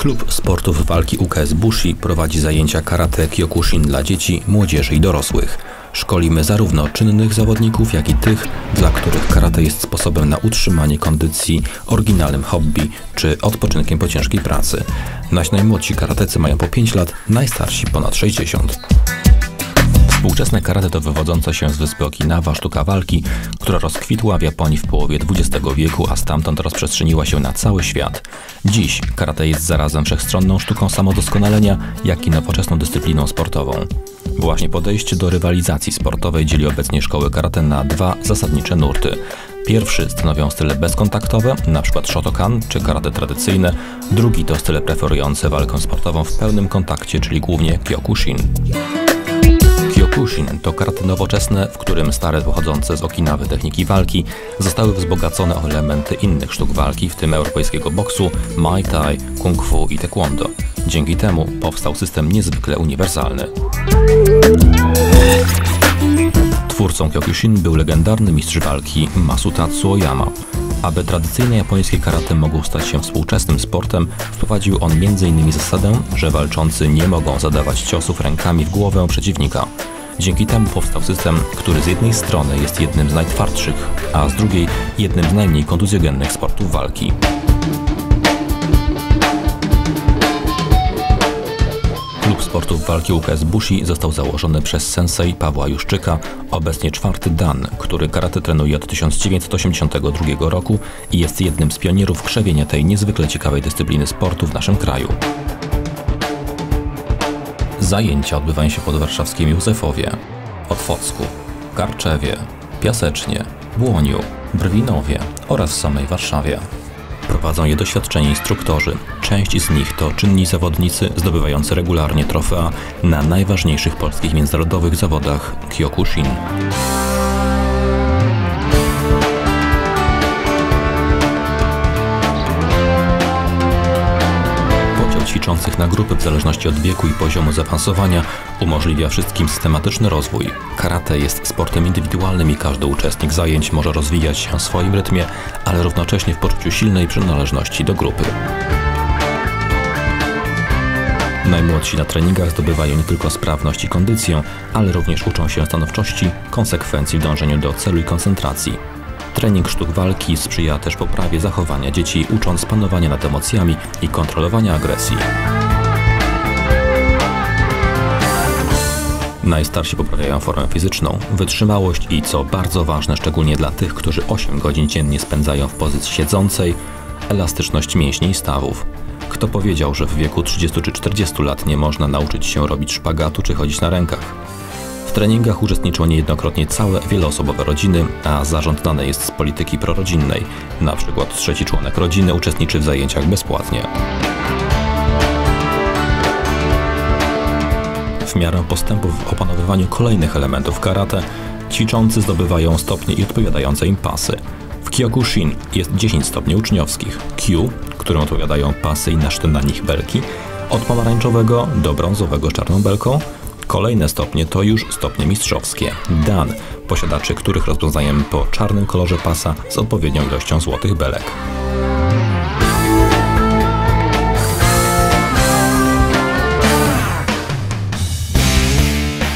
Klub Sportów Walki UKS Bushi prowadzi zajęcia karate Kyokushin dla dzieci, młodzieży i dorosłych. Szkolimy zarówno czynnych zawodników, jak i tych, dla których karate jest sposobem na utrzymanie kondycji, oryginalnym hobby czy odpoczynkiem po ciężkiej pracy. Nasi najmłodsi karatecy mają po 5 lat, najstarsi ponad 60. Współczesne karate to wywodząca się z wyspy Okinawa sztuka walki, która rozkwitła w Japonii w połowie XX wieku, a stamtąd rozprzestrzeniła się na cały świat. Dziś karate jest zarazem wszechstronną sztuką samodoskonalenia, jak i nowoczesną dyscypliną sportową. Właśnie podejście do rywalizacji sportowej dzieli obecnie szkoły karate na dwa zasadnicze nurty. Pierwszy stanowią style bezkontaktowe, np. Shotokan czy karate tradycyjne. Drugi to style preferujące walkę sportową w pełnym kontakcie, czyli głównie Kyokushin. Kyokushin to karate nowoczesne, w którym stare pochodzące z Okinawy techniki walki zostały wzbogacone o elementy innych sztuk walki, w tym europejskiego boksu, Muay Thai, Kung Fu i Taekwondo. Dzięki temu powstał system niezwykle uniwersalny. Twórcą Kyokushin był legendarny mistrz walki Masutatsu Oyama. Aby tradycyjne japońskie karate mogło stać się współczesnym sportem, wprowadził on m.in. zasadę, że walczący nie mogą zadawać ciosów rękami w głowę przeciwnika. Dzięki temu powstał system, który z jednej strony jest jednym z najtwardszych, a z drugiej jednym z najmniej kontuzjogennych sportów walki. Klub Sportów Walki UKS Bushi został założony przez sensei Pawła Juszczyka, obecnie czwarty Dan, który karate trenuje od 1982 roku i jest jednym z pionierów krzewienia tej niezwykle ciekawej dyscypliny sportu w naszym kraju. Zajęcia odbywają się pod warszawskim Józefowie, Otwocku, Karczewie, Piasecznie, Błoniu, Brwinowie oraz w samej Warszawie. Prowadzą je doświadczeni instruktorzy. Część z nich to czynni zawodnicy zdobywający regularnie trofea na najważniejszych polskich międzynarodowych zawodach Kyokushin. Na grupy w zależności od wieku i poziomu zaawansowania umożliwia wszystkim systematyczny rozwój. Karate jest sportem indywidualnym i każdy uczestnik zajęć może rozwijać się w swoim rytmie, ale równocześnie w poczuciu silnej przynależności do grupy. Najmłodsi na treningach zdobywają nie tylko sprawność i kondycję, ale również uczą się stanowczości, konsekwencji w dążeniu do celu i koncentracji. Trening sztuk walki sprzyja też poprawie zachowania dzieci, ucząc panowania nad emocjami i kontrolowania agresji. Najstarsi poprawiają formę fizyczną, wytrzymałość i, co bardzo ważne, szczególnie dla tych, którzy 8 godzin dziennie spędzają w pozycji siedzącej, elastyczność mięśni i stawów. Kto powiedział, że w wieku 30 czy 40 lat nie można nauczyć się robić szpagatu czy chodzić na rękach? W treningach uczestniczą niejednokrotnie całe wieloosobowe rodziny, a zarząd dany jest z polityki prorodzinnej. Na przykład trzeci członek rodziny uczestniczy w zajęciach bezpłatnie. W miarę postępów w opanowywaniu kolejnych elementów karate, ćwiczący zdobywają stopnie i odpowiadające im pasy. W Kyokushin jest 10 stopni uczniowskich. Q, którym odpowiadają pasy i na nich belki, od pomarańczowego do brązowego z czarną belką. Kolejne stopnie to już stopnie mistrzowskie. Dan, posiadaczy których rozpoznajemy po czarnym kolorze pasa z odpowiednią ilością złotych belek.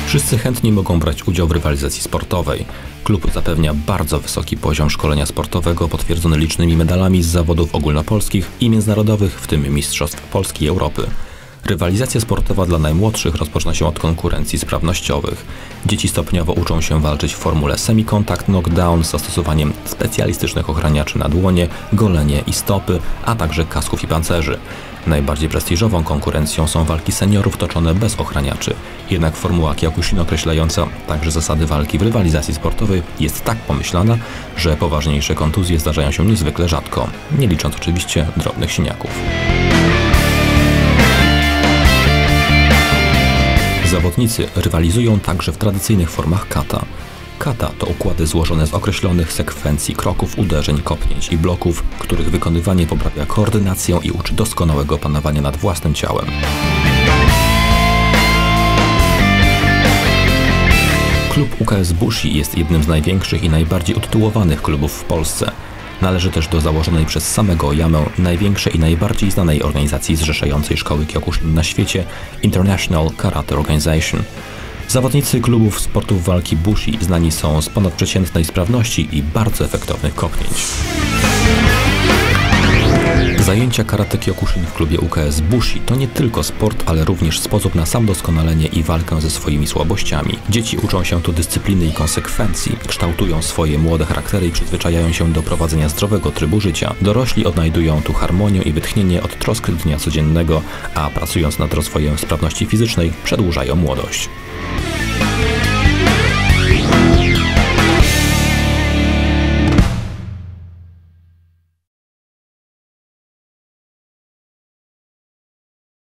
Wszyscy chętni mogą brać udział w rywalizacji sportowej. Klub zapewnia bardzo wysoki poziom szkolenia sportowego, potwierdzony licznymi medalami z zawodów ogólnopolskich i międzynarodowych, w tym Mistrzostw Polski i Europy. Rywalizacja sportowa dla najmłodszych rozpoczyna się od konkurencji sprawnościowych. Dzieci stopniowo uczą się walczyć w formule semi-contact knockdown z zastosowaniem specjalistycznych ochraniaczy na dłonie, golenie i stopy, a także kasków i pancerzy. Najbardziej prestiżową konkurencją są walki seniorów toczone bez ochraniaczy. Jednak formuła Kyokushin określająca także zasady walki w rywalizacji sportowej jest tak pomyślana, że poważniejsze kontuzje zdarzają się niezwykle rzadko, nie licząc oczywiście drobnych siniaków. Zawodnicy rywalizują także w tradycyjnych formach kata. Kata to układy złożone z określonych sekwencji kroków, uderzeń, kopnięć i bloków, których wykonywanie poprawia koordynację i uczy doskonałego panowania nad własnym ciałem. Klub UKS Bushi jest jednym z największych i najbardziej utytułowanych klubów w Polsce. Należy też do założonej przez samego Yamę największej i najbardziej znanej organizacji zrzeszającej szkoły Kyokushin na świecie International Karate Organization. Zawodnicy klubów sportów walki Bushi znani są z ponadprzeciętnej sprawności i bardzo efektownych kopnięć. Zajęcia karate Kyokushin w klubie UKS Bushi to nie tylko sport, ale również sposób na samodoskonalenie i walkę ze swoimi słabościami. Dzieci uczą się tu dyscypliny i konsekwencji, kształtują swoje młode charaktery i przyzwyczajają się do prowadzenia zdrowego trybu życia. Dorośli odnajdują tu harmonię i wytchnienie od trosk dnia codziennego, a pracując nad rozwojem sprawności fizycznej przedłużają młodość.